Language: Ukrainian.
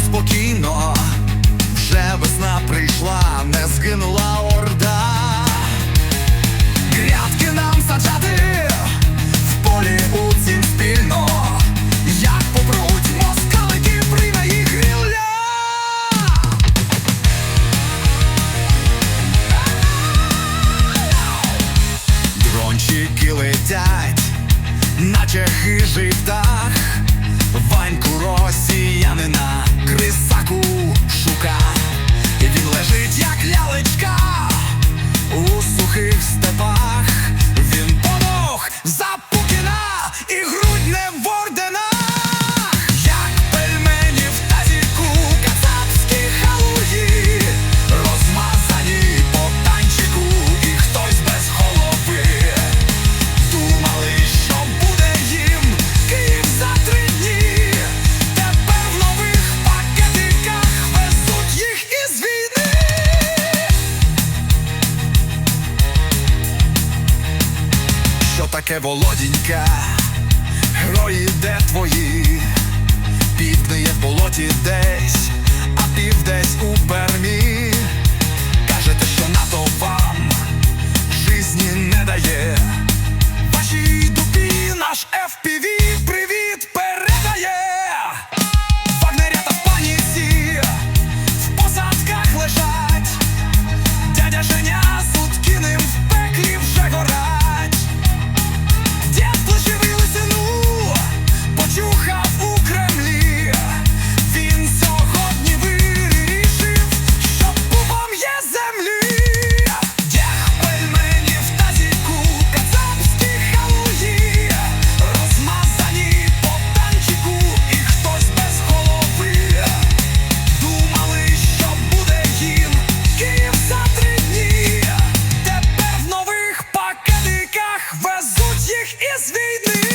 спокійно, вже весна прийшла, не згинула орда. Грядки нам саджати в полі у цім спільно, як попруть москалики їх гілля. Дрончики летять, наче хижий птах, росіянина, таке володінька? Герої, де твої? Везуть їх із війни.